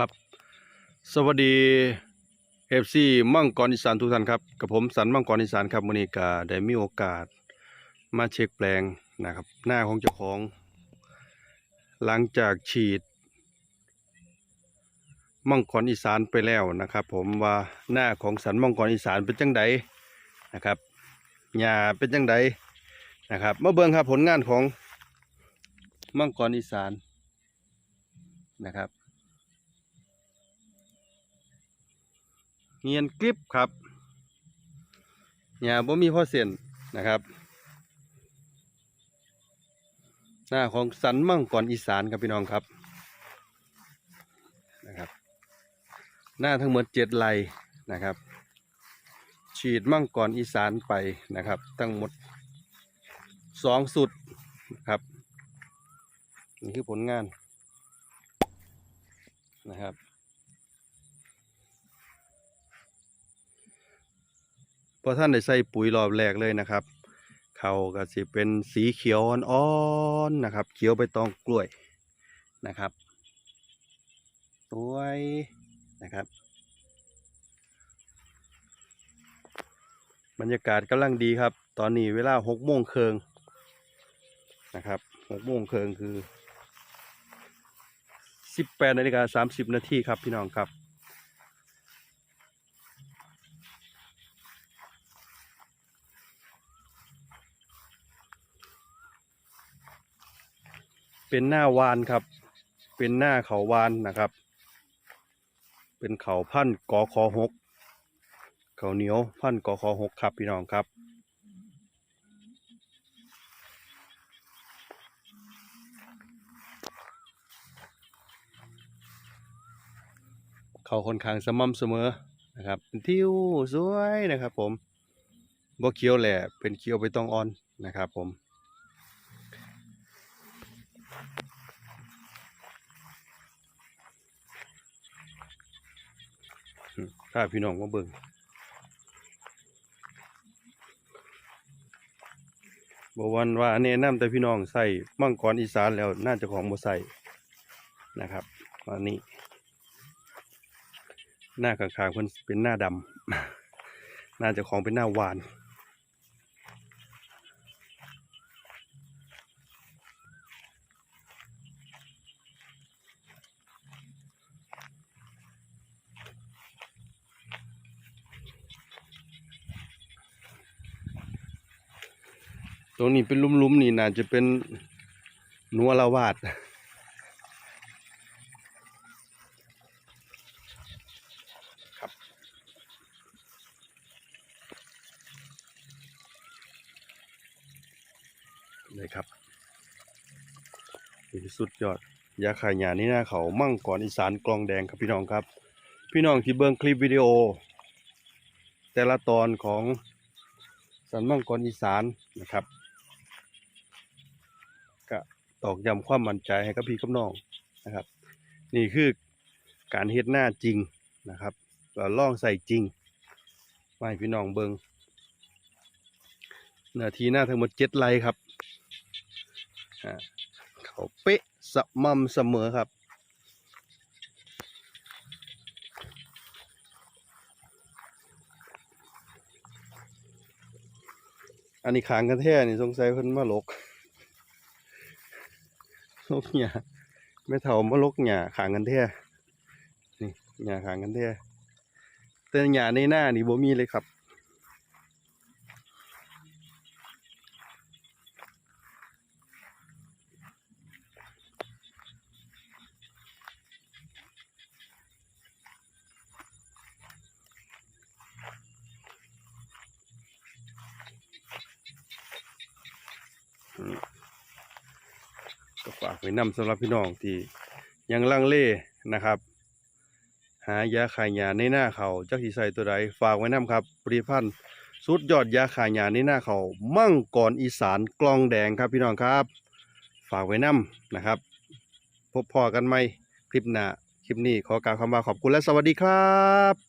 ครับ สวัสดีเอฟซีมังกรอีสานทุกท่านครับกับผมสันมังกรอีสานครับวันนี้ก็ได้มีโอกาสมาเช็คแปลงนะครับ หน้าของเจ้าของ หลังจากฉีด มังกรอีสานไปแล้วนะครับ ผมว่าหน้าของสันมังกรอีสานเป็นจังไดนะครับหญ้าเป็นจังไดนะครับมาเบิ่งครับผลงานของมังกรอีสานนะครับ เงียนกริบครับเนี่ยบ่มีพ่อเส้นนะครับ หน้าของสันมั่งกรอีสานครับพี่น้องครับนะครับ หน้าทั้งหมดเจ็ดไลนะครับ ฉีดมั่งกรอีสานไปนะครับ ทั้งหมดสองสุดนะครับนี่คือผลงานนะครับ พอท่านได้ใส่ปุ๋ยรอบแรกเลยนะครับ เขาก็สิเป็นสีเขียวอ่อนๆนะครับ เขียวใบตองกล้วยนะครับสวยนะครับ บรรยากาศกำลังดีครับ ตอนนี้เวลาหกโมงเคิงนะครับหกโมงเคิงคือสิบแปดนาฬิกาสามสิบนาทีครับพี่น้องครับ เป็นหน้าวานครับ เป็นหน้าเขาวานนะครับ เป็นเขาพันกอคอหกเขาเหนียวพันกอคอหกครับพี่น้องครับเขาค่อนข้างสม่ำเสมอนะครับทิวสวยนะครับ ผมบ่เคี้ยวแหละเป็นเคี้ยวไปต้องอ่อนนะครับ ผม ถ้าพี่น้องมาเบิ่งบวันว่าแนะนำแต่พี่น้องใส่มังกรอีสานแล้วน่าจะของบ่ใส่นะครับอันนี้ หน้าข้างๆเพิ่นเป็นหน้าดำน่าจะของเป็นหน้าหวาน ตรงนี้เป็นหลุ่มๆนี่น่าจะเป็นนัวละวาดครับ เลยครับสุดยอด ยาขายหยานี่หน้าเขามั่งก่อนอีสานกลองแดงครับพี่น้องครับ พี่น้องที่เบิ่งคลิปวิดีโอ แต่ละตอนของสันมั่งกรอีสานนะครับ ตอกย้ำความมั่นใจให้กับพี่กับน้องนะครับ นี่คือการเฮ็ดหน้าจริงนะครับเราล่องใส่จริงมาให้พี่น้องเบิงหน้าทีหน้าทั้งหมดเจ็ดไลครับเขาเป๊ะสม่ำเสมอครับอันนี้ขางกันแท้นี่สงสัยเพิ่นมาลก ลกหญ้าไม่เท่ามาลกหญ้าขางกันแท้นี่หญ้าขางกันแท้แต่หญ้าในหน้านี่บ่มีเลยครับก็ฝากไว้นำสำหรับพี่น้องที่ยังลังเลนะครับ หายาขายยาในหน้าเขาจักสิใส่ตัวใดฝากไว้นำครับผลิตภัณฑ์สุดยอดยาขายยาในหน้าเขามั่งก่อนอีสานกลองแดงครับพี่น้องครับ ฝากไว้นำนะครับ พบพอกันไหมคลิปหน้าคลิปนี้ขอกล่าวคำว่าขอบคุณและสวัสดีครับ